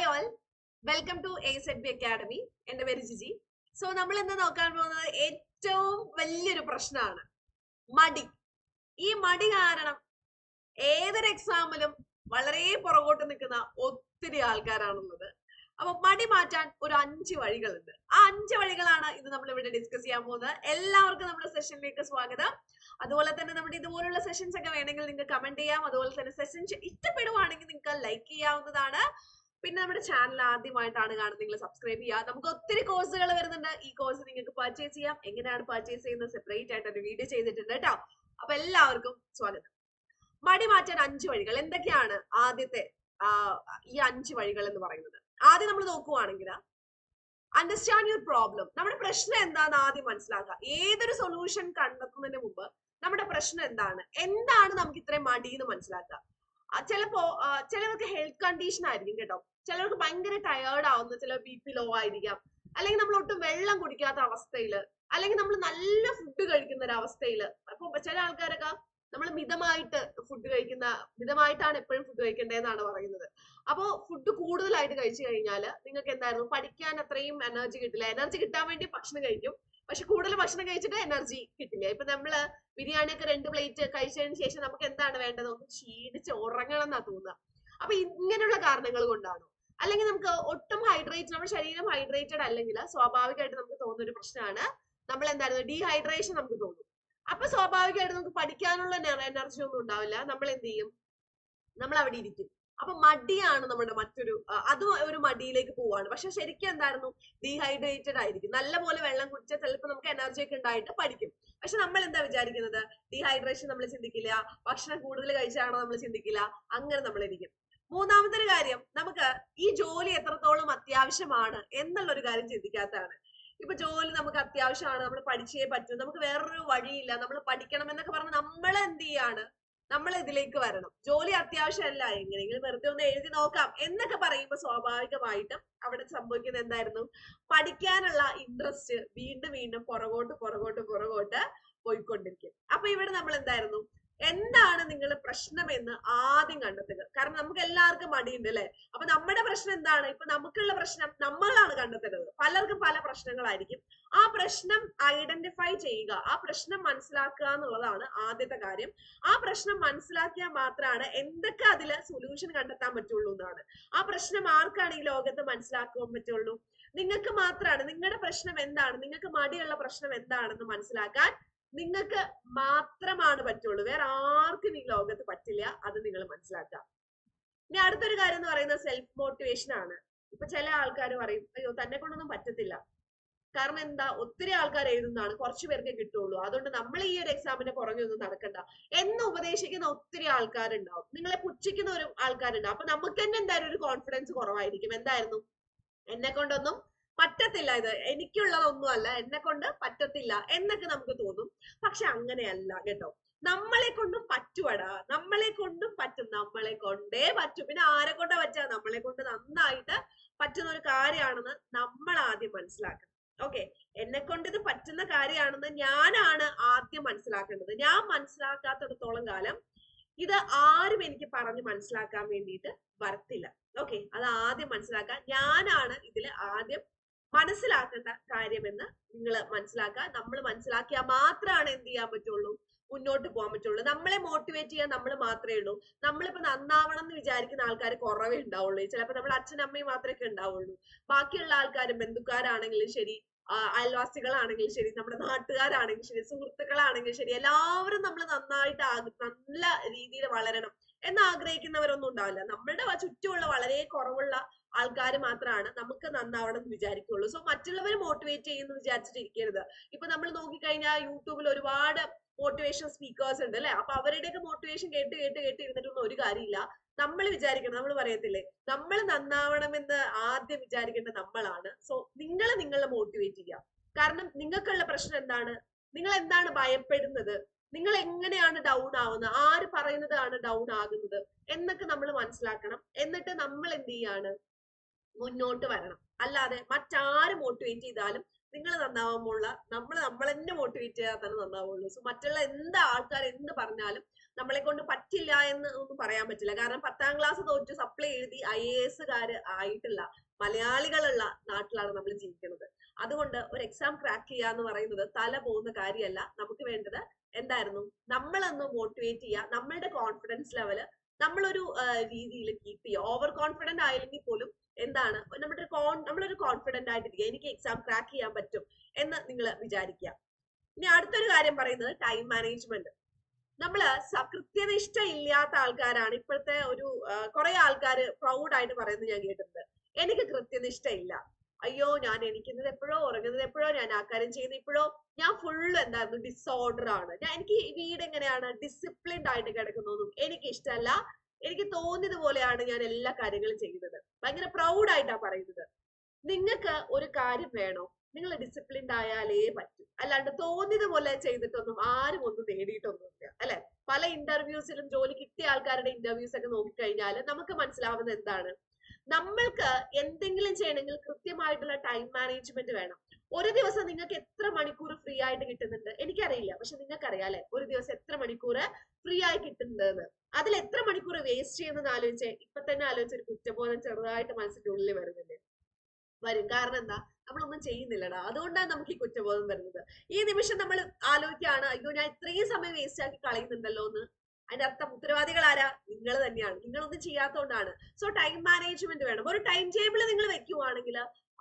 Hi all welcome to A Z B academy എന്റെ പേര് Jiji. So നമ്മൾ ഇന്ന് നോക്കാൻ പോകുന്നത് ഏറ്റവും വലിയൊരു പ്രശ്നമാണ്. മടി. ഈ മടി കാരണം ഏതൊരു എക്സാമിലും വളരെ പുറകോട്ട് നിൽക്കുന്ന ഒത്തിരി ആൾക്കാരാണുള്ളത്. അപ്പൊ മടി മാറ്റാൻ ഒരു അഞ്ച് വഴികളുണ്ട്. ആ അഞ്ച് വഴികളാണ് ഇത് നമ്മൾ ഇവിടെ ഡിസ്കസ് ചെയ്യാൻ പോകുന്നത്. എല്ലാവർക്കും നമ്മുടെ സെഷനിലേക്ക് സ്വാഗതം. അതുപോലെ തന്നെ നമ്മുടെ ഇതുപോലുള്ള സെഷൻസ് ഒക്കെ വേണമെങ്കിൽ നിങ്ങൾക്ക് കമന്റ് ചെയ്യാം. അതുപോലെ തന്നെ സെഷൻസ് ഇഷ്ടപ്പെടുവാണെങ്കിൽ നിങ്ങൾക്ക് ലൈക്ക് ചെയ്യാവുന്നതാണ്. പിന്നെ നമ്മുടെ ചാനൽ ആദ്യമായിട്ടാണ് കാണുന്നത്. സബ്സ്ക്രൈബ് ചെയ്യുക. നമുക്ക് ഒത്തിരി കോഴ്സുകൾ വരുന്നുണ്ട്. ഈ കോഴ്സ് നിങ്ങൾക്ക് പർച്ചേസ് ചെയ്യാം. എങ്ങനെയാണ് പർച്ചേസ് ചെയ്യുന്നത് സെപ്പറേറ്റ് ആയിട്ട് ഒരു വീഡിയോ ചെയ്തിട്ടുണ്ട് കേട്ടോ. അപ്പൊ എല്ലാവർക്കും സ്വാഗതം. മടി മാറ്റാൻ അഞ്ച് വഴികൾ. എന്തൊക്കെയാണ് ആദ്യത്തെ ഈ അഞ്ച് വഴികൾ എന്ന് പറയുന്നത്? ആദ്യം നമ്മൾ നോക്കുവാണെങ്കിൽ അണ്ടർസ്റ്റാൻഡ് യുവർ പ്രോബ്ലം നമ്മുടെ പ്രശ്നം എന്താണെന്ന് ആദ്യം മനസ്സിലാക്കുക. ഏതൊരു സൊല്യൂഷൻ കണ്ടെത്തുന്നതിന് മുമ്പ് നമ്മുടെ പ്രശ്നം എന്താണ്? എന്താണ് നമുക്ക് ഇത്രയും മടിയെന്ന് മനസ്സിലാക്കുക? ചിലപ്പോ ആ, ചിലവർക്ക് ഹെൽത്ത് കണ്ടീഷൻ ആയിരിക്കും കേട്ടോ. ചിലർക്ക് ഭയങ്കര ടയേർഡ് ആവുന്നു. ചില പി ലോ ആയിരിക്കാം. അല്ലെങ്കിൽ നമ്മൾ ഒട്ടും വെള്ളം കുടിക്കാത്ത അവസ്ഥയിൽ അല്ലെങ്കിൽ നമ്മൾ നല്ല ഫുഡ് കഴിക്കുന്ന ഒരു അവസ്ഥയിൽ. അപ്പൊ ചില ആൾക്കാരൊക്കെ നമ്മൾ മിതമായിട്ട് ഫുഡ് കഴിക്കുന്ന മിതമായിട്ടാണ് എപ്പോഴും ഫുഡ് കഴിക്കേണ്ടതെന്നാണ് പറയുന്നത്. അപ്പോ ഫുഡ് കൂടുതലായിട്ട് കഴിച്ചു കഴിഞ്ഞാൽ നിങ്ങൾക്ക് എന്തായിരുന്നു? പഠിക്കാൻ അത്രയും എനർജി കിട്ടില്ല. എനർജി കിട്ടാൻ വേണ്ടി ഭക്ഷണം കഴിക്കും. പക്ഷെ കൂടുതൽ ഭക്ഷണം കഴിച്ചിട്ട് എനർജി കിട്ടില്ല. ഇപ്പൊ നമ്മൾ ബിരിയാണി ഒക്കെ രണ്ട് പ്ലേറ്റ് കഴിച്ചതിന് ശേഷം നമുക്ക് എന്താണ് വേണ്ടത്? ഒന്ന് ക്ഷീണിച്ച് ഉറങ്ങണം എന്നാ തോന്നുക. അപ്പൊ ഇങ്ങനെയുള്ള കാരണങ്ങൾ കൊണ്ടാണോ? അല്ലെങ്കിൽ നമുക്ക് ഒട്ടും ഹൈഡ്രേറ്റ് നമ്മുടെ ശരീരം ഹൈഡ്രേറ്റഡ് അല്ലെങ്കിൽ സ്വാഭാവികമായിട്ട് നമുക്ക് തോന്നുന്ന ഒരു പ്രശ്നമാണ്. നമ്മൾ എന്തായിരുന്നു? ഡീഹൈഡ്രേഷൻ നമുക്ക് തോന്നും. അപ്പൊ സ്വാഭാവികമായിട്ട് നമുക്ക് പഠിക്കാനുള്ള എനർജി ഒന്നും ഉണ്ടാവില്ല. നമ്മൾ എന്ത് ചെയ്യും? നമ്മൾ അവിടെ ഇരിക്കും. അപ്പൊ മടിയാണ് നമ്മുടെ മറ്റൊരു അതും ഒരു മടിയിലേക്ക് പോവാണ്. പക്ഷെ ശരിക്കും എന്തായിരുന്നു? ഡീഹൈഡ്രേറ്റഡ് ആയിരിക്കും. നല്ല പോലെ വെള്ളം കുടിച്ചാൽ ചിലപ്പോൾ നമുക്ക് എനർജി ഒക്കെ ഉണ്ടായിട്ട് പഠിക്കും. പക്ഷെ നമ്മൾ എന്താ വിചാരിക്കുന്നത്? ഡീഹൈഡ്രേഷൻ നമ്മൾ ചിന്തിക്കില്ല. ഭക്ഷണം കൂടുതൽ കഴിച്ചാണോ നമ്മൾ ചിന്തിക്കില്ല? അങ്ങനെ നമ്മൾ ഇരിക്കും. മൂന്നാമത്തെ ഒരു കാര്യം നമുക്ക് ഈ ജോലി എത്രത്തോളം അത്യാവശ്യമാണ് എന്നുള്ള ഒരു കാര്യം ചിന്തിക്കാത്തതാണ്. ഇപ്പൊ ജോലി നമുക്ക് അത്യാവശ്യമാണ് നമ്മൾ പഠിച്ചേ പറ്റൂ നമുക്ക് വേറൊരു വഴിയില്ല നമ്മൾ പഠിക്കണം എന്നൊക്കെ പറഞ്ഞ് നമ്മൾ എന്ത് ചെയ്യാണ്? നമ്മൾ ഇതിലേക്ക് വരണം. ജോലി അത്യാവശ്യമല്ല എങ്ങനെയെങ്കിലും വെറുതെ ഒന്ന് എഴുതി നോക്കാം എന്നൊക്കെ പറയുമ്പോൾ സ്വാഭാവികമായിട്ടും അവിടെ സംഭവിക്കുന്നത് എന്തായിരുന്നു? പഠിക്കാനുള്ള ഇൻട്രസ്റ്റ് വീണ്ടും വീണ്ടും പുറകോട്ട് പുറകോട്ട് പുറകോട്ട് പോയിക്കൊണ്ടിരിക്കും. അപ്പൊ ഇവിടെ നമ്മൾ എന്തായിരുന്നു എന്താണ് നിങ്ങളുടെ പ്രശ്നം എന്ന് ആദ്യം കണ്ടെത്തുക. കാരണം നമുക്ക് എല്ലാവർക്കും മടിയുണ്ട് അല്ലെ? അപ്പൊ നമ്മുടെ പ്രശ്നം എന്താണ്? ഇപ്പൊ നമുക്കുള്ള പ്രശ്നം നമ്മളാണ് കണ്ടെത്തേണ്ടത്. പലർക്കും പല പ്രശ്നങ്ങളായിരിക്കും. ആ പ്രശ്നം ഐഡന്റിഫൈ ചെയ്യുക. ആ പ്രശ്നം മനസ്സിലാക്കുക എന്നുള്ളതാണ് ആദ്യത്തെ കാര്യം. ആ പ്രശ്നം മനസ്സിലാക്കിയാൽ മാത്രമാണ് എന്തൊക്കെ അതിൽ സൊല്യൂഷൻ കണ്ടെത്താൻ പറ്റുള്ളൂ എന്നാണ്. ആ പ്രശ്നം ആർക്കാണ് ഈ ലോകത്ത് മനസ്സിലാക്കാൻ പറ്റുള്ളൂ? നിങ്ങൾക്ക് മാത്രമാണ്. നിങ്ങളുടെ പ്രശ്നം എന്താണ്? നിങ്ങൾക്ക് മടിയുള്ള പ്രശ്നം എന്താണെന്ന് മനസ്സിലാക്കാൻ നിങ്ങൾക്ക് മാത്രമാണ് പറ്റുള്ളൂ. വേറെ ആർക്കും ഈ ലോകത്ത് പറ്റില്ല. അത് നിങ്ങൾ മനസ്സിലാക്കുക. ഇനി അടുത്തൊരു കാര്യം എന്ന് പറയുന്നത് സെൽഫ് മോട്ടിവേഷൻ ആണ്. ഇപ്പൊ ചില ആൾക്കാർ പറയും അയ്യോ തന്നെ കൊണ്ടൊന്നും പറ്റത്തില്ല. കാരണം എന്താ? ഒത്തിരി ആൾക്കാർ എഴുതുന്നതാണ്. കുറച്ചു പേർക്ക് കിട്ടുള്ളൂ. അതുകൊണ്ട് നമ്മൾ ഈ ഒരു എക്സാമിന്റെ പുറകെ ഒന്നും നടക്കണ്ട. എന്ന് ഉപദേശിക്കുന്ന ഒത്തിരി ആൾക്കാരുണ്ടാവും. നിങ്ങളെ പുച്ഛിക്കുന്ന ഒരു ആൾക്കാരുണ്ടാവും. അപ്പൊ നമുക്ക് തന്നെ എന്തായാലും ഒരു കോൺഫിഡൻസ് കുറവായിരിക്കും. എന്തായിരുന്നു? എന്നെ കൊണ്ടൊന്നും പറ്റത്തില്ല ഇത്. എനിക്കുള്ളതൊന്നും അല്ല എന്നെ കൊണ്ട് പറ്റത്തില്ല എന്നൊക്കെ നമുക്ക് തോന്നും. പക്ഷെ അങ്ങനെയല്ല കേട്ടോ. നമ്മളെ കൊണ്ടും പറ്റുവടാ. നമ്മളെ കൊണ്ടും പറ്റും. നമ്മളെ കൊണ്ടേ പറ്റും. പിന്നെ ആരെ കൊണ്ടാ പറ്റുക നമ്മളെ കൊണ്ട് നന്നായിട്ട് പറ്റുന്ന ഒരു കാര്യമാണെന്ന് നമ്മൾ ആദ്യം മനസ്സിലാക്കണം. ഓക്കെ. എന്നെ കൊണ്ട് ഇത് പറ്റുന്ന കാര്യമാണെന്ന് ഞാനാണ് ആദ്യം മനസ്സിലാക്കേണ്ടത്. ഞാൻ മനസ്സിലാക്കാത്തടത്തോളം കാലം ഇത് ആരും എനിക്ക് പറഞ്ഞ് മനസ്സിലാക്കാൻ വേണ്ടിയിട്ട് വരത്തില്ല. ഓക്കെ. അത് ആദ്യം മനസ്സിലാക്കാൻ ഞാനാണ് ഇതിൽ ആദ്യം മനസ്സിലാക്കേണ്ട കാര്യമെന്ന് നിങ്ങൾ മനസ്സിലാക്കുക. നമ്മൾ മനസ്സിലാക്കിയാൽ മാത്രമാണ് എന്ത് ചെയ്യാൻ പറ്റുള്ളൂ? മുന്നോട്ട് പോകാൻ പറ്റുള്ളൂ. നമ്മളെ മോട്ടിവേറ്റ് ചെയ്യാൻ നമ്മൾ മാത്രമേ ഉള്ളൂ. നമ്മളിപ്പോ നന്നാവണം എന്ന് വിചാരിക്കുന്ന ആൾക്കാർ കുറവേ ഉണ്ടാവുള്ളൂ. ചിലപ്പോൾ നമ്മൾ അച്ഛനും അമ്മയും മാത്രമേ ഉണ്ടാവുള്ളൂ. ബാക്കിയുള്ള ആൾക്കാരും ബന്ധുക്കാരാണെങ്കിലും ശരി അയൽവാസികളാണെങ്കിലും ശരി നമ്മുടെ നാട്ടുകാരാണെങ്കിലും ശരി സുഹൃത്തുക്കളാണെങ്കിലും ശരി എല്ലാവരും നമ്മൾ നന്നായിട്ട് നല്ല രീതിയിൽ വളരണം. എന്ന് ആഗ്രഹിക്കുന്നവരൊന്നും ഉണ്ടാവില്ല. നമ്മളുടെ ചുറ്റുമുള്ള വളരെ കുറവുള്ള ആൾക്കാർ മാത്രമാണ് നമുക്ക് നന്നാവണം എന്ന് വിചാരിക്കുള്ളൂ. സോ മറ്റുള്ളവർ മോട്ടിവേറ്റ് ചെയ്യുന്നു വിചാരിച്ചിട്ടിരിക്കരുത്. ഇപ്പൊ നമ്മൾ നോക്കിക്കഴിഞ്ഞാൽ യൂട്യൂബിൽ ഒരുപാട് മോട്ടിവേഷൻ സ്പീക്കേഴ്സ് ഉണ്ട് അല്ലെ? അപ്പൊ അവരുടെയൊക്കെ മോട്ടിവേഷൻ കേട്ട് കേട്ട് കേട്ട് ഇരുന്നിട്ടൊന്നും ഒരു കാര്യമില്ല. നമ്മൾ വിചാരിക്കണം നമ്മൾ പറയത്തില്ലേ? നമ്മൾ നന്നാവണമെന്ന് ആദ്യം വിചാരിക്കേണ്ട നമ്മളാണ്. സോ നിങ്ങൾ നിങ്ങളെ മോട്ടിവേറ്റ് ചെയ്യുക കാരണം നിങ്ങൾക്കുള്ള പ്രശ്നം എന്താണ്? നിങ്ങൾ എന്താണ് ഭയപ്പെടുന്നത്? നിങ്ങൾ എങ്ങനെയാണ് ഡൗൺ ആവുന്നത്? ആര് പറയുന്നതാണ് ഡൗൺ ആകുന്നത്? എന്നൊക്കെ നമ്മൾ മനസ്സിലാക്കണം. എന്നിട്ട് നമ്മൾ എന്ത് ചെയ്യാണ്? മുന്നോട്ട് വരണം. അല്ലാതെ മറ്റാരും മോട്ടിവേറ്റ് ചെയ്താലും നിങ്ങൾ നന്നാവുമ്പോഴുള്ള നമ്മൾ നമ്മൾ തന്നെ മോട്ടിവേറ്റ് ചെയ്താൽ തന്നെ നന്നാവുള്ളൂ. സോ മറ്റുള്ള എന്ത് ആൾക്കാർ എന്ത് പറഞ്ഞാലും നമ്മളെ കൊണ്ട് പറ്റില്ല എന്ന് ഒന്നും പറയാൻ പറ്റില്ല. കാരണം പത്താം ക്ലാസ് തോറ്റ് സപ്ലൈ എഴുതി ഐ എ എസുകാര് ആയിട്ടുള്ള മലയാളികളുള്ള നാട്ടിലാണ് നമ്മൾ ജീവിക്കുന്നത്. അതുകൊണ്ട് ഒരു എക്സാം ക്രാക്ക് ചെയ്യുക എന്ന് പറയുന്നത് തല പോകുന്ന കാര്യമല്ല. നമുക്ക് വേണ്ടത് എന്തായിരുന്നു? നമ്മളൊന്ന് മോട്ടിവേറ്റ് ചെയ്യുക നമ്മളുടെ കോൺഫിഡൻസ് ലെവൽ നമ്മളൊരു രീതിയിൽ കീപ്പ് ചെയ്യുക ഓവർ കോൺഫിഡന്റ് ആയില്ലെങ്കിൽ പോലും എന്താണ് നമ്മുടെ കോൺ നമ്മളൊരു കോൺഫിഡന്റ് ആയിട്ടിരിക്കുക. എനിക്ക് എക്സാം ക്രാക്ക് ചെയ്യാൻ പറ്റും എന്ന് നിങ്ങൾ വിചാരിക്കുക. ഇനി അടുത്തൊരു കാര്യം പറയുന്നത് ടൈം മാനേജ്മെന്റ് നമ്മൾ കൃത്യനിഷ്ഠ ഇല്ലാത്ത ആൾക്കാരാണ്. ഇപ്പോഴത്തെ ഒരു കുറെ ആൾക്കാർ പ്രൗഡ് ആയിട്ട് പറയുന്നത് ഞാൻ കേട്ടിട്ടുണ്ട്. എനിക്ക് കൃത്യനിഷ്ഠ ഇല്ല. അയ്യോ ഞാൻ എണീക്കുന്നത് എപ്പോഴോ ഉറങ്ങുന്നത് എപ്പോഴോ ഞാൻ ആ കാര്യം ചെയ്യുന്നത് ഇപ്പോഴോ ഞാൻ ഫുള്ള് എന്തായിരുന്നു ഡിസോർഡർ ആണ്. ഞാൻ എനിക്ക് വീട് എങ്ങനെയാണ്? ഡിസിപ്ലിൻഡ് ആയിട്ട് കിടക്കുന്നതും എനിക്ക് ഇഷ്ടമല്ല എനിക്ക് തോന്നിയത് പോലെയാണ് ഞാൻ എല്ലാ കാര്യങ്ങളും ചെയ്യുന്നത്. ഭയങ്കര പ്രൗഡ് പറയുന്നത്. നിങ്ങൾക്ക് ഒരു കാര്യം വേണോ? നിങ്ങൾ ഡിസിപ്ലിൻഡ് ആയാലേ പറ്റൂ. അല്ലാണ്ട് തോന്നിയത് പോലെ ചെയ്തിട്ടൊന്നും ആരും ഒന്നും നേടിയിട്ടൊന്നുമില്ല അല്ലെ? പല ഇന്റർവ്യൂസിലും ജോലി കിട്ടിയ ആൾക്കാരുടെ ഇന്റർവ്യൂസ് ഒക്കെ നോക്കിക്കഴിഞ്ഞാൽ നമുക്ക് മനസ്സിലാവുന്നത് എന്താണ്? നമ്മൾക്ക് എന്തെങ്കിലും ചെയ്യണമെങ്കിൽ കൃത്യമായിട്ടുള്ള ടൈം മാനേജ്മെന്റ് വേണം. ഒരു ദിവസം നിങ്ങൾക്ക് എത്ര മണിക്കൂർ ഫ്രീ ആയിട്ട് കിട്ടുന്നുണ്ട് എനിക്കറിയില്ല. പക്ഷെ നിങ്ങൾക്ക് അറിയാലേ ഒരു ദിവസം എത്ര മണിക്കൂർ ഫ്രീ ആയി കിട്ടുന്നുണ്ടെന്ന്. അതിൽ എത്ര മണിക്കൂർ വേസ്റ്റ് ചെയ്യുന്നത് ആലോചിച്ചേ ഇപ്പൊ തന്നെ ആലോചിച്ച ഒരു കുറ്റബോധം ചെറുതായിട്ട് മനസ്സിന്റെ ഉള്ളിൽ വരുന്നില്ലേ വരും. കാരണം എന്താ? നമ്മളൊന്നും ചെയ്യുന്നില്ലടാ. അതുകൊണ്ടാണ് നമുക്ക് ഈ കുറ്റബോധം വരുന്നത്. ഈ നിമിഷം നമ്മൾ ആലോചിക്കുകയാണ് അയ്യോ ഞാൻ ഇത്രയും സമയം വേസ്റ്റ് ആക്കി കളയുന്നുണ്ടല്ലോ എന്ന് അതിന്റെ അർത്ഥം ഉത്തരവാദികൾ ആരാ? നിങ്ങൾ തന്നെയാണ്. നിങ്ങളൊന്നും ചെയ്യാത്തതുകൊണ്ടാണ് സോ ടൈം മാനേജ്മെന്റ് വേണം. ഒരു ടൈം ടേബിൾ നിങ്ങൾ വെക്കുവാണെങ്കിൽ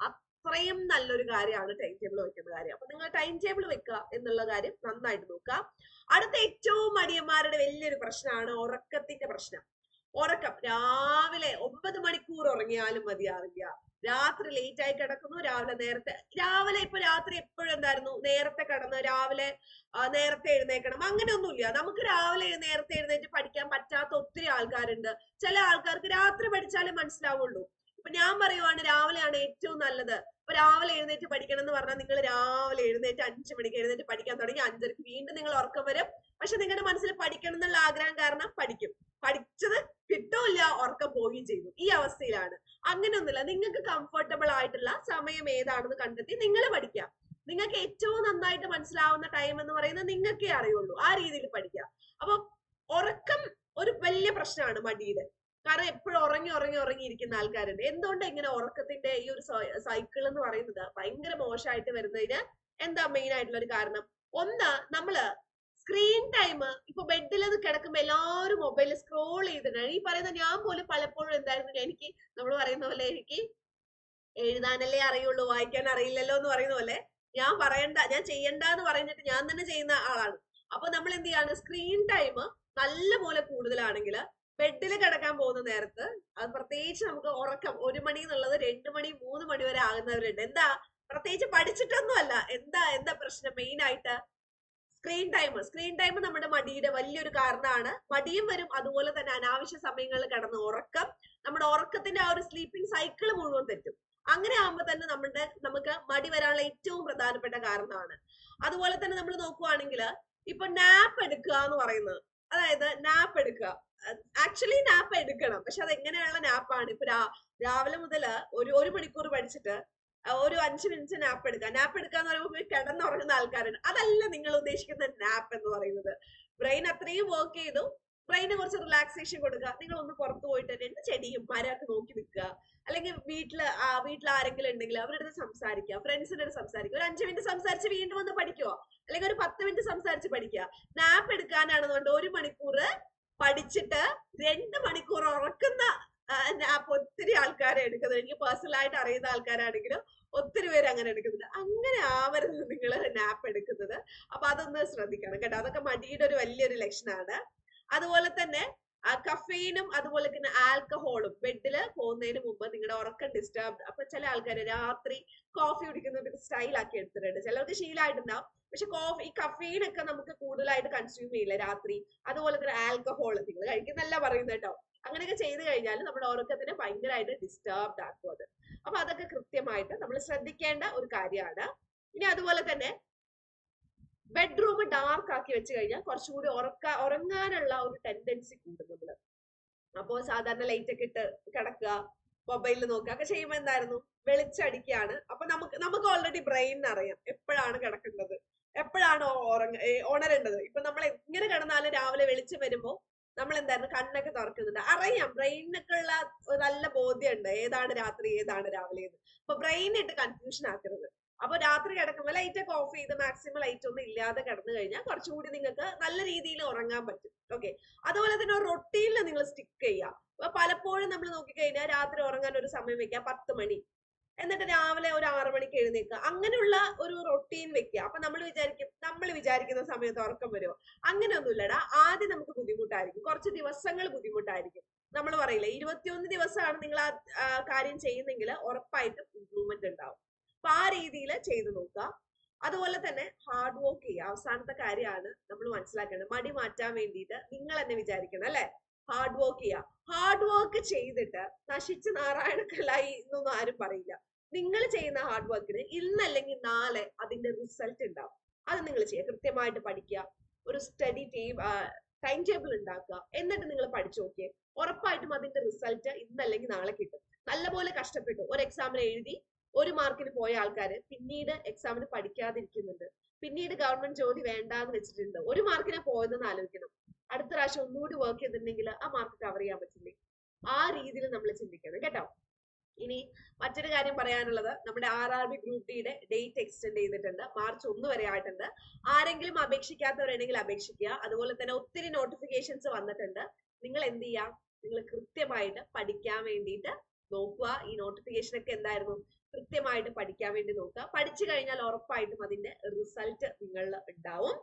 അത്രയും നല്ലൊരു കാര്യമാണ് ടൈം ടേബിൾ വെക്കുന്ന കാര്യം. അപ്പൊ നിങ്ങൾ ടൈം ടേബിൾ വെക്കുക എന്നുള്ള കാര്യം നന്നായിട്ട് നോക്കുക. അടുത്ത ഏറ്റവും മടിയന്മാരുടെ വലിയൊരു പ്രശ്നമാണ് ഉറക്കത്തിന്റെ പ്രശ്നം. ഉറക്കം. രാവിലെ ഒമ്പത് മണിക്കൂർ ഉറങ്ങിയാലും മതിയാവില്ല. രാത്രി ലേറ്റ് ആയി കിടക്കുന്നു രാവിലെ നേരത്തെ രാവിലെ ഇപ്പൊ രാത്രി എപ്പോഴും എന്തായിരുന്നു? നേരത്തെ കിടന്ന് രാവിലെ നേരത്തെ എഴുന്നേക്കണം അങ്ങനെയൊന്നുമില്ല. നമുക്ക് രാവിലെ നേരത്തെ എഴുന്നേറ്റ് പഠിക്കാൻ പറ്റാത്ത ഒത്തിരി ആൾക്കാരുണ്ട്. ചില ആൾക്കാർക്ക് രാത്രി പഠിച്ചാലേ മനസ്സിലാവുള്ളൂ. ഇപ്പൊ ഞാൻ പറയുവാണ് രാവിലെയാണ് ഏറ്റവും നല്ലത്. ഇപ്പൊ രാവിലെ എഴുന്നേറ്റ് പഠിക്കണം എന്ന് പറഞ്ഞാൽ നിങ്ങൾ രാവിലെ എഴുന്നേറ്റ് അഞ്ചു മണിക്ക് എഴുന്നേറ്റ് പഠിക്കാൻ തുടങ്ങി അഞ്ചരക്ക് വീണ്ടും നിങ്ങൾ ഉറക്കം വരും. പക്ഷെ നിങ്ങളുടെ മനസ്സിൽ പഠിക്കണം എന്നുള്ള ആഗ്രഹം കാരണം പഠിക്കും. പഠിച്ചത് കിട്ടൂല ഉറക്കം പോവുകയും ചെയ്തു. ഈ അവസ്ഥയിലാണ്. അങ്ങനെയൊന്നുമില്ല. നിങ്ങൾക്ക് കംഫർട്ടബിൾ ആയിട്ടുള്ള സമയം ഏതാണെന്ന് കണ്ടെത്തി നിങ്ങൾ പഠിക്കാം നിങ്ങൾക്ക് ഏറ്റവും നന്നായിട്ട് മനസ്സിലാവുന്ന ടൈം എന്ന് പറയുന്നത് നിങ്ങൾക്കേ അറിയുള്ളൂ. ആ രീതിയിൽ പഠിക്കാം അപ്പൊ ഉറക്കം ഒരു വലിയ പ്രശ്നമാണ് മടിയുടെ കാരണം എപ്പോഴും ഉറങ്ങി ഉറങ്ങി ഉറങ്ങി ഇരിക്കുന്ന ആൾക്കാരുണ്ട്. എന്തുകൊണ്ട് ഇങ്ങനെ ഉറക്കത്തിന്റെ ഈ ഒരു സൈക്കിൾ എന്ന് പറയുന്നത് ഭയങ്കര മോശമായിട്ട് വരുന്നതിന് എന്താ മെയിൻ ആയിട്ടുള്ള ഒരു കാരണം? ഒന്ന് നമ്മൾ സ്ക്രീൻ ടൈം ഇപ്പൊ ബെഡിൽ അത് കിടക്കുമ്പോ എല്ലാവരും മൊബൈലിൽ സ്ക്രോൾ ചെയ്തിട്ടാണ് ഈ പറയുന്ന ഞാൻ പോലും പലപ്പോഴും എന്തായിരുന്നു എനിക്ക് നമ്മൾ പറയുന്ന പോലെ എനിക്ക് എഴുതാനല്ലേ അറിയുള്ളൂ വായിക്കാൻ അറിയില്ലല്ലോ എന്ന് പറയുന്ന പോലെ ഞാൻ പറയണ്ട ഞാൻ ചെയ്യണ്ട എന്ന് പറഞ്ഞിട്ട് ഞാൻ തന്നെ ചെയ്യുന്ന ആളാണ്. അപ്പൊ നമ്മൾ എന്ത് ചെയ്യാണ്? സ്ക്രീൻ ടൈം നല്ല പോലെ കൂടുതലാണെങ്കിൽ ബെഡിൽ കിടക്കാൻ പോകുന്ന നേരത്ത് അത് പ്രത്യേകിച്ച് നമുക്ക് ഉറക്കം ഒരു മണി എന്നുള്ളത് രണ്ട് മണി മൂന്ന് മണി വരെ ആകുന്നവരുണ്ട്. എന്താ? പ്രത്യേകിച്ച് പഠിച്ചിട്ടൊന്നും അല്ല എന്താ? എന്താ പ്രശ്നം മെയിൻ ആയിട്ട്? സ്ക്രീൻ ടൈം സ്ക്രീൻ ടൈം നമ്മുടെ മടിയുടെ വലിയൊരു കാരണമാണ്. മടിയും വരും അതുപോലെ തന്നെ അനാവശ്യ സമയങ്ങളിൽ കിടന്ന് ഉറക്കം. നമ്മുടെ ഉറക്കത്തിന്റെ ആ ഒരു സ്ലീപ്പിംഗ് സൈക്കിൾ മുഴുവൻ തെറ്റും. അങ്ങനെ ആകുമ്പോൾ തന്നെ നമ്മുടെ നമുക്ക് മടി വരാനുള്ള ഏറ്റവും പ്രധാനപ്പെട്ട കാരണമാണ്. അതുപോലെ തന്നെ നമ്മൾ നോക്കുവാണെങ്കിൽ ഇപ്പൊ നാപ്പ് എടുക്കുക എന്ന് പറയുന്നത്. അതായത് നാപ്പ് എടുക്കുക. ആക്ച്വലി നാപ്പ് എടുക്കണം. പക്ഷെ അത് എങ്ങനെയുള്ള നാപ്പാണ് ഇപ്പൊ രാവിലെ മുതൽ ഒരു ഒരു മണിക്കൂർ പഠിച്ചിട്ട് ഒരു അഞ്ച് മിനിറ്റ് നാപ്പ് എടുക്കുക. നാപ്പ് എടുക്കുക എന്ന് പറയുമ്പോൾ കിടന്നുറങ്ങുന്ന ആൾക്കാരുണ്ട് അതല്ല നിങ്ങൾ ഉദ്ദേശിക്കുന്ന നാപ്പ് എന്ന് പറയുന്നത്. ബ്രെയിൻ അത്രയും വർക്ക് ചെയ്തു. ബ്രെയിന് കുറച്ച് റിലാക്സേഷൻ കൊടുക്കുക. നിങ്ങൾ ഒന്ന് പുറത്തു പോയിട്ട് രണ്ട് ചെടിയും മരമൊക്കെ നോക്കി നിൽക്കുക. അല്ലെങ്കിൽ വീട്ടിൽ വീട്ടിൽ ആരെങ്കിലും ഉണ്ടെങ്കിൽ അവരുടെ അടുത്ത് സംസാരിക്കുക. ഫ്രണ്ട്സിന്റെ അടുത്ത് സംസാരിക്കുക. ഒരു അഞ്ച് മിനിറ്റ് സംസാരിച്ച് വീണ്ടും വന്ന് പഠിക്കുക അല്ലെങ്കിൽ ഒരു പത്ത് മിനിറ്റ് സംസാരിച്ച് പഠിക്കുക. നാപ്പ് എടുക്കാനാണെന്നുണ്ട് ഒരു മണിക്കൂർ പഠിച്ചിട്ട് രണ്ട് മണിക്കൂർ ഉറക്കുന്ന നാപ്പ് ഒത്തിരി ആൾക്കാരെ എടുക്കുന്നത് എനിക്ക് പേഴ്സണൽ ആയിട്ട് അറിയുന്ന ആൾക്കാരാണെങ്കിലും ഒത്തിരി പേര് അങ്ങനെ എടുക്കുന്നുണ്ട് അങ്ങനെ ആവരുത് നിങ്ങൾ നാപ്പ് എടുക്കുന്നത്. അപ്പൊ അതൊന്ന് ശ്രദ്ധിക്കണം കേട്ടോ. അതൊക്കെ മടിയുടെ ഒരു വലിയൊരു ലക്ഷണമാണ് അതുപോലെ തന്നെ കഫീനും അതുപോലെ തന്നെ ആൽക്കഹോളും ബെഡിൽ പോകുന്നതിന് മുമ്പ് നിങ്ങളുടെ ഉറക്കം ഡിസ്റ്റർബ് അപ്പൊ ചില ആൾക്കാർ രാത്രി കോഫി കുടിക്കുന്ന സ്റ്റൈൽ ആക്കി എടുത്തിട്ടുണ്ട്. ചിലർക്ക് ശീലമായിട്ടുണ്ടാവും. പക്ഷെ കോഫി കഫീൻ ഒക്കെ നമുക്ക് കൂടുതലായിട്ട് കൺസ്യൂം ചെയ്യില്ല രാത്രി. അതുപോലെ തന്നെ ആൽക്കഹോൾ നിങ്ങൾ കഴിക്കുന്നല്ല പറയുന്നത് കേട്ടോ. അങ്ങനെയൊക്കെ ചെയ്തു കഴിഞ്ഞാൽ നമ്മുടെ ഉറക്കത്തിനെ ഭയങ്കരമായിട്ട് ഡിസ്റ്റർബ്ഡ് ആക്കും അത്. അപ്പൊ അതൊക്കെ കൃത്യമായിട്ട് നമ്മൾ ശ്രദ്ധിക്കേണ്ട ഒരു കാര്യമാണ്. ഇനി അതുപോലെ തന്നെ ബെഡ്റൂം ഡാർക്ക് ആക്കി വെച്ച് കഴിഞ്ഞാൽ കുറച്ചുകൂടി ഉറക്ക ഉറങ്ങാനുള്ള ഒരു ടെൻഡൻസി കൂടും നമ്മൾ. അപ്പോ സാധാരണ ലൈറ്റ് ഒക്കെ ഇട്ട് കിടക്കുക മൊബൈലിൽ നോക്കുക ഒക്കെ ചെയ്യുമ്പോൾ എന്തായിരുന്നു? വെളിച്ചടിക്കുകയാണ്. അപ്പൊ നമുക്ക് നമുക്ക് ഓൾറെഡി ബ്രെയിൻ അറിയാം എപ്പോഴാണ് കിടക്കേണ്ടത് എപ്പോഴാണ് ഉറങ്ങ ഉണരേണ്ടത്. ഇപ്പൊ നമ്മൾ എങ്ങനെ കിടന്നാലും രാവിലെ വെളിച്ചം വരുമ്പോ നമ്മൾ എന്തായിരുന്നു കണ്ണൊക്കെ തുറക്കുന്നുണ്ട്. അറിയാം ബ്രെയിനൊക്കെ ഉള്ള നല്ല ബോധ്യമുണ്ട്. ഏതാണ് രാത്രി ഏതാണ് രാവിലെ എന്ന്. അപ്പൊ ബ്രെയിൻ ഇട്ട് കൺഫ്യൂഷൻ ആക്കരുത്. അപ്പൊ രാത്രി കിടക്കുമ്പോൾ ലൈറ്റ് ഒക്കെ ഓഫ് ചെയ്ത് മാക്സിമം ലൈറ്റ് ഒന്നും ഇല്ലാതെ കിടന്നു കഴിഞ്ഞാൽ കുറച്ചുകൂടി നിങ്ങൾക്ക് നല്ല രീതിയിൽ ഉറങ്ങാൻ പറ്റും. ഓക്കെ അതുപോലെ തന്നെ റൊട്ടീനിൽ നിങ്ങൾ സ്റ്റിക്ക് ചെയ്യുക. അപ്പൊ പലപ്പോഴും നമ്മൾ നോക്കിക്കഴിഞ്ഞാൽ രാത്രി ഉറങ്ങാൻ ഒരു സമയം വെക്കുക പത്ത് മണി. എന്നിട്ട് രാവിലെ ഒരു ആറു മണിക്ക് എഴുന്നേൽക്കുക. അങ്ങനെയുള്ള ഒരു റൊട്ടീൻ വെക്കുക. അപ്പൊ നമ്മൾ വിചാരിക്കും നമ്മൾ വിചാരിക്കുന്ന സമയത്ത് ഉറക്കം വരുമോ? അങ്ങനെയൊന്നുമില്ലടാ. ആദ്യം നമുക്ക് ബുദ്ധിമുട്ടായിരിക്കും. കുറച്ച് ദിവസങ്ങൾ ബുദ്ധിമുട്ടായിരിക്കും. നമ്മൾ പറയില്ലേ ഇരുപത്തിയൊന്ന് ദിവസമാണ് നിങ്ങൾ ആ കാര്യം ചെയ്യുന്നെങ്കിൽ ഉറപ്പായിട്ടും ഇംപ്രൂവ്മെന്റ് ഉണ്ടാവും. അപ്പൊ ആ രീതിയിൽ ചെയ്തു നോക്കുക. അതുപോലെ തന്നെ ഹാർഡ് വർക്ക് ചെയ്യുക. അവസാനത്തെ കാര്യമാണ് നമ്മൾ മനസ്സിലാക്കേണ്ടത്. മടി മാറ്റാൻ വേണ്ടിയിട്ട് നിങ്ങൾ തന്നെ വിചാരിക്കണം അല്ലെ? ഹാർഡ് വർക്ക് ചെയ്യുക ഹാർഡ് വർക്ക് ചെയ്തിട്ട് നശിച്ച് നാരായണക്കലായി എന്നൊന്നും ആരും പറയില്ല. നിങ്ങൾ ചെയ്യുന്ന ഹാർഡ് വർക്കിന് ഇന്നല്ലെങ്കിൽ നാളെ അതിന്റെ റിസൾട്ട് ഉണ്ടാവും. അത് നിങ്ങൾ ചെയ്യുക. കൃത്യമായിട്ട് പഠിക്കുക. ഒരു സ്റ്റഡി ടീം ടൈം ടേബിൾ ഉണ്ടാക്കുക. എന്നിട്ട് നിങ്ങൾ പഠിച്ചു നോക്കിയേ. ഉറപ്പായിട്ടും അതിന്റെ റിസൾട്ട് ഇന്നല്ലെങ്കിൽ നാളെ കിട്ടും. നല്ലപോലെ കഷ്ടപ്പെട്ടു. ഒരു എക്സാമിന് എഴുതി ഒരു മാർക്കിന് പോയ ആൾക്കാർ പിന്നീട് എക്സാമിന് പഠിക്കാതിരിക്കുന്നുണ്ട്. പിന്നീട് ഗവൺമെന്റ് ജോലി വേണ്ടാന്ന് വെച്ചിട്ടുണ്ട്. ഒരു മാർക്കിനെ പോയതെന്ന് ആലോചിക്കണം. അടുത്ത പ്രാവശ്യം ഒന്നുകൂടി വർക്ക് ചെയ്തിട്ടുണ്ടെങ്കിൽ ആ മാർക്ക് കവർ ചെയ്യാൻ പറ്റില്ലേ? ആ രീതിയിൽ നമ്മൾ ചിന്തിക്കണം കേട്ടോ. ഇനി മറ്റൊരു കാര്യം പറയാനുള്ളത് നമ്മുടെ ആർ ആർ ബി ഗ്രൂപ്പ് ഡിയുടെ ഡേറ്റ് എക്സ്റ്റെൻഡ് ചെയ്തിട്ടുണ്ട്. മാർച്ച് ഒന്ന് വരെ ആയിട്ടുണ്ട്. ആരെങ്കിലും അപേക്ഷിക്കാത്തവരുണ്ടെങ്കിൽ അപേക്ഷിക്കുക. അതുപോലെ തന്നെ ഒത്തിരി നോട്ടിഫിക്കേഷൻസ് വന്നിട്ടുണ്ട്. നിങ്ങൾ എന്ത് ചെയ്യുക? നിങ്ങൾ കൃത്യമായിട്ട് പഠിക്കാൻ വേണ്ടിയിട്ട് നോക്കുക. ഈ നോട്ടിഫിക്കേഷൻ ഒക്കെ എന്തായിരുന്നു? കൃത്യമായിട്ട് പഠിക്കാൻ വേണ്ടി നോക്കുക. പഠിച്ചു കഴിഞ്ഞാൽ ഉറപ്പായിട്ടും അതിന്റെ റിസൾട്ട് നിങ്ങളിൽ ഉണ്ടാവും.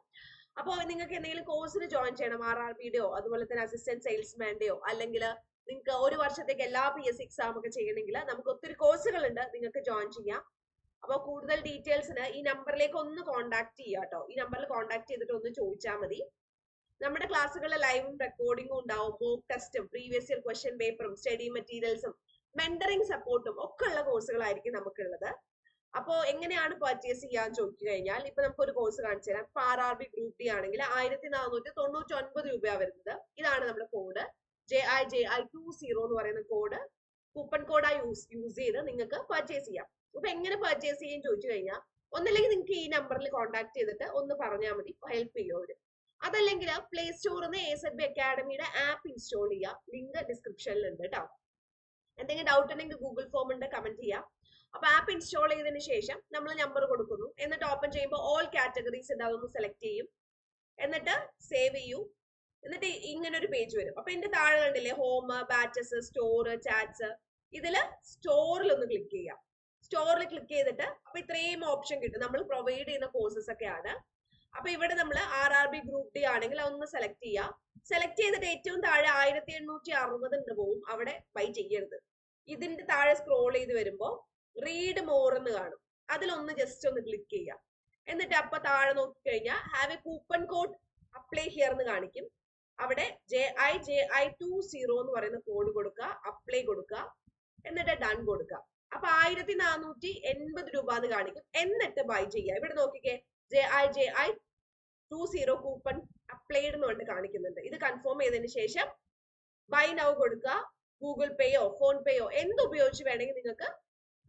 അപ്പോൾ നിങ്ങൾക്ക് എന്തെങ്കിലും കോഴ്സിന് ജോയിൻ ചെയ്യണം ആർ ആർ ബിയുടെയോ അതുപോലെ തന്നെ അസിസ്റ്റന്റ് സെയിൽസ്മാന്റെയോ അല്ലെങ്കിൽ നിങ്ങൾക്ക് ഒരു വർഷത്തേക്ക് എല്ലാ പി എസ് എക്സാം ഒക്കെ ചെയ്യണമെങ്കിൽ നമുക്ക് ഒത്തിരി കോഴ്സുകൾ ഉണ്ട് നിങ്ങൾക്ക് ജോയിൻ ചെയ്യാം. അപ്പോൾ കൂടുതൽ ഡീറ്റെയിൽസിന് ഈ നമ്പറിലേക്ക് ഒന്ന് കോൺടാക്ട് ചെയ്യുക കേട്ടോ ഈ നമ്പറിൽ കോൺടാക്ട് ചെയ്തിട്ട് ഒന്ന് ചോദിച്ചാൽ മതി. നമ്മുടെ ക്ലാസ്സുകളിൽ ലൈവും റെക്കോർഡിംഗും ഉണ്ടാവും മോക്ക് ടെസ്റ്റും പ്രീവിയസ് ഇയർ ക്വസ്റ്റ്യൻ പേപ്പറും സ്റ്റഡി മെറ്റീരിയൽസും മെന്ററിങ് സപ്പോർട്ടും ഒക്കെ ഉള്ള കോഴ്സുകളായിരിക്കും നമുക്കുള്ളത്. അപ്പോ എങ്ങനെയാണ് പർച്ചേസ് ചെയ്യാൻ ചോദിച്ചു കഴിഞ്ഞാൽ ഇപ്പൊ നമുക്ക് ഒരു കോഴ്സ് കാണിച്ചു തരാം. ഇപ്പൊ R R B group D ആണെങ്കിൽ ആയിരത്തി നാനൂറ്റി തൊണ്ണൂറ്റി ഒൻപത് രൂപയാണ് വരുന്നത്. ഇതാണ് നമ്മുടെ code J I J I two zero എന്ന് പറയുന്ന കോഡ് കൂപ്പൺ കോഡായി യൂസ് യൂസ് ചെയ്ത് നിങ്ങൾക്ക് പർച്ചേസ് ചെയ്യാം. അപ്പൊ എങ്ങനെ പർച്ചേസ് ചെയ്യാൻ ചോദിച്ചു കഴിഞ്ഞാൽ ഒന്നല്ലെങ്കിൽ നിങ്ങൾക്ക് ഈ നമ്പറിൽ കോൺടാക്ട് ചെയ്തിട്ട് ഒന്ന് പറഞ്ഞാൽ മതി. ഹെൽപ്പ് ചെയ്യും അവർ അതല്ലെങ്കിൽ പ്ലേ സ്റ്റോറിൽ നിന്ന് എ സെഡ് ബി അക്കാഡമിയുടെ ആപ്പ് ഇൻസ്റ്റാൾ ചെയ്യുക ലിങ്ക് ഡിസ്ക്രിപ്ഷനിൽ ഉണ്ട് കേട്ടോ എന്തെങ്കിലും ഡൗട്ട് ഉണ്ടെങ്കിൽ ഗൂഗിൾ ഫോം ഉണ്ട് കമന്റ് ചെയ്യാം. അപ്പൊ ആപ്പ് ഇൻസ്റ്റാൾ ചെയ്തതിന് ശേഷം നമ്മൾ നമ്പർ കൊടുക്കുന്നു. എന്നിട്ട് ഓപ്പൺ ചെയ്യുമ്പോൾ ഓൾ കാറ്റഗറീസ് ഉണ്ടാവുന്നു സെലക്ട് ചെയ്യും. എന്നിട്ട് സേവ് ചെയ്യൂ. എന്നിട്ട് ഇങ്ങനെ ഒരു പേജ് വരും. അപ്പൊ എന്റെ താഴെ കണ്ടില്ലേ ഹോം ബാച്ചസ് സ്റ്റോർ ചാറ്റ്സ് ഇതിൽ സ്റ്റോറിൽ ഒന്ന് ക്ലിക്ക് ചെയ്യാം. സ്റ്റോറിൽ ക്ലിക്ക് ചെയ്തിട്ട് അപ്പൊ ഇത്രയും ഓപ്ഷൻ കിട്ടും. നമ്മൾ പ്രൊവൈഡ് ചെയ്യുന്ന കോഴ്സസ് ഒക്കെയാണ് അപ്പൊ ഇവിടെ നമ്മൾ R R B group D ആണെങ്കിൽ അതൊന്ന് സെലക്ട് ചെയ്യാം. സെലക്ട് ചെയ്തിട്ട് ഏറ്റവും താഴെ ആയിരത്തി എണ്ണൂറ്റി അറുപത് ഉണ്ട് പോവും അവിടെ ബൈ ചെയ്യരുത്. ഇതിന്റെ താഴെ സ്ക്രോൾ ചെയ്ത് വരുമ്പോ റീഡ് മോർ എന്ന് കാണും. അതിലൊന്ന് ജസ്റ്റ് ഒന്ന് ക്ലിക്ക് ചെയ്യാം എന്നിട്ട് അപ്പൊ താഴെ നോക്കി കഴിഞ്ഞാൽ have a coupon code apply here എന്ന് കാണിക്കും. അവിടെ J I J I two zero എന്ന് പറയുന്ന കോഡ് കൊടുക്കുക അപ്ലൈ കൊടുക്കുക എന്നിട്ട് ഡൺ കൊടുക്കുക. അപ്പൊ ആയിരത്തി നാനൂറ്റി എൺപത് രൂപ എന്ന് കാണിക്കും. എന്നിട്ട് ബൈ ചെയ്യുക. ഇവിടെ നോക്കിക്കേ J I J I two zero coupon applied എന്ന് പറഞ്ഞിട്ട് കാണിക്കുന്നുണ്ട്. ഇത് കൺഫേം ചെയ്തതിന് ശേഷം ബൈ നൗ കൊടുക്കുക ഗൂഗിൾ പേയോ ഫോൺ പേയോ എന്ത് ഉപയോഗിച്ച് വേണമെങ്കിൽ നിങ്ങൾക്ക്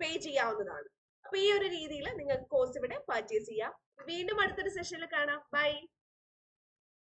പേ ചെയ്യാവുന്നതാണ്. അപ്പൊ ഈ ഒരു രീതിയിൽ നിങ്ങൾക്ക് കോഴ്സ് ഇവിടെ പർച്ചേസ് ചെയ്യാം. വീണ്ടും അടുത്തൊരു സെഷനിൽ കാണാം. ബൈ